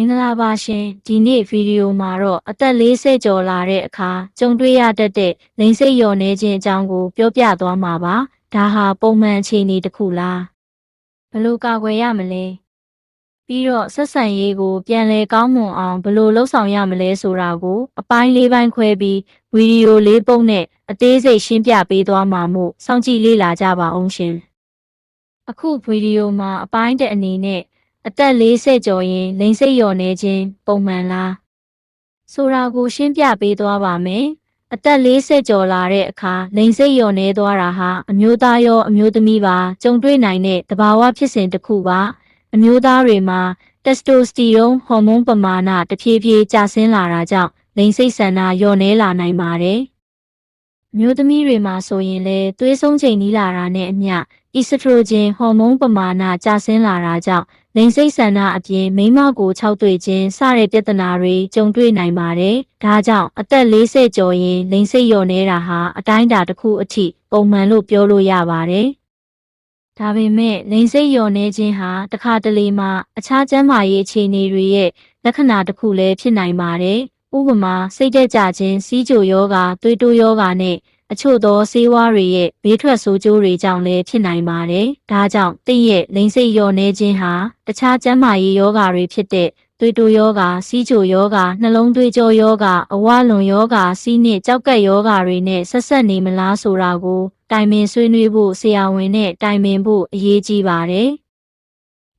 င်္ဂလာပါရှင်ဒီနေ့ဗီဒီယိုမှာတော့အသက်40ကျော်လာတဲ့အခါကြုံတွေ့ရတတ်တဲ့လိင်စိတ်လျော်နေခြင်းအကြောင်းကိုပြောပြသွားမှာပါဒါဟာပုံမှန်အခြေအနေတစ်ခုလားဘယ်လိုကာကွယ်ရမလဲပြီးတော့ဆက်ဆံရေးကိုပြန်လည်ကောင်းမွန်အောင်ဘယ်လိုလုပ်ဆောင်ရမလဲဆိုတာကိုအပိုင်းလေးပိုင်းခွဲပြီးဗီဒီယိုလေးပုံနဲ့အသေးစိတ်ရှင်းပြပေးသွားမှာမို့စောင့်ကြည့်လေ့လာကြပါအောင်ရှင်အခုဗီဒီယိုမှာအပိုင်းတဲ့အနေနဲ့ အသက်40ကျော်ရင်လိန်စိတ်လျော်နေခြင်းပုံမှန်လားဆိုတာကိုရှင်းပြပေးသွားပါမယ်အသက်40ကျော်လာတဲ့အခါလိန်စိတ်လျော်နေသွားတာဟာအမျိုးသားရောအမျိုးသမီးပါကြုံတွေ့နိုင်တဲ့သဘာဝဖြစ်စဉ်တစ်ခုပါအမျိုးသားတွေမှာတက်စတိုစတီရုန်းဟော်မုန်းပမာဏတဖြည်းဖြည်းကျဆင်းလာတာကြောင့်လိန်စိတ်ဆန္ဒလျော့နေလာနိုင်ပါတယ်အ မျိုးသမီးတွေမှာဆိုရင်လည်းသွေးဆုံးချိန်နီးလာတာနဲ့အမျှအီစထရိုဂျင်ဟော်မုန်းပမာဏကျဆင်းလာတာကြောင့်လိင်စိတ်ဆန္ဒအပြင်မိန်းမကိုခြောက်သွေ့ခြင်းစတဲ့ပြဿနာတွေကြုံတွေ့နိုင်ပါတယ်။ဒါကြောင့်အသက်40ကျော်ရင်လိင်စိတ်လျော့နေတာဟာအတိုင်းအတာတစ်ခုအထိပုံမှန်လို့ပြောလို့ရပါတယ်။ဒါပေမဲ့လိင်စိတ်လျော့နေခြင်းဟာတစ်ခါတလေမှာအခြားကျန်းမာရေးအခြေအနေတွေရဲ့လက္ခဏာတစ်ခုလည်းဖြစ်နိုင်ပါတယ်။ ဥပမာစိတ်တက်ကြခြင်းစီးကြိုယောဂါသွေးတိုးယောဂါနဲ့အချို့သောဆေးဝါးတွေရဲ့ဘေးထွက်ဆိုးကျိုးတွေကြောင့်လည်းဖြစ်နိုင်ပါတယ်။ဒါကြောင့်တင့်ရဲ့လိင်စိတ်လျော့နေခြင်းဟာတခြားကျန်းမာရေးယောဂါတွေဖြစ်တဲ့သွေးတိုးယောဂါ၊စီးချိုယောဂါ၊နှလုံးသွေးကြောယောဂါ၊အဝလွန်ယောဂါ၊စီးနစ်ကြောက်ကက်ယောဂါတွေနဲ့ဆက်ဆက်နေမလားဆိုတာကိုတိုင်ပင်ဆွေးနွေးဖို့ဆရာဝန်နဲ့တိုင်ပင်ဖို့အရေးကြီးပါတယ်။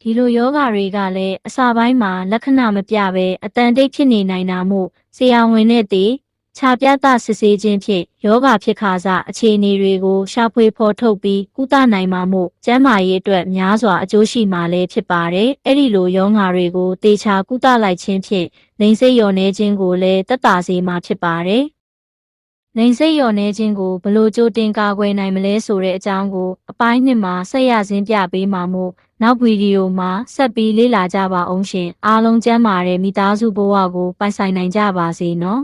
ဒီလိုယောဂါတွေကလည်းအစာပိုင်းမှာလက္ခဏာမပြဘဲအတန်တိတ်ဖြစ်နေနိုင်တာမို့ဆရာဝန်နဲ့တည်ခြာပြသစစ်ဆေးခြင်းဖြင့်ယောဂဖြစ်ခါစားအခြေအနေတွေကိုရှာဖွေဖော်ထုတ်ပြီးကုသနိုင်မှာမို့ကျန်းမာရေးအတွက်များစွာအကျိုးရှိမှာလည်းဖြစ်ပါတယ်။အဲ့ဒီလိုယောဂါတွေကိုတေချာကုသလိုက်ခြင်းဖြင့်လိင်စိတ်လျော်နေခြင်းကိုလည်းတက်တာစေမှာဖြစ်ပါတယ်။ လိင်စိတ်လျော်နေခြင်းကိုဘလို့ကြိုတင်ကာကွယ်နိုင်မလဲဆိုတဲ့အကြောင်းကိုအပိုင်းနှစ်မှာဆက်ရစင်းပြပေးမှာမို့နောက်ဗီဒီယိုမှာဆက်ပြီးလေ့လာကြပါအောင်ရှင်အားလုံးကျန်းမာတဲ့မိသားစုဘဝကိုပိုင်ဆိုင်နိုင်ကြပါစေနော်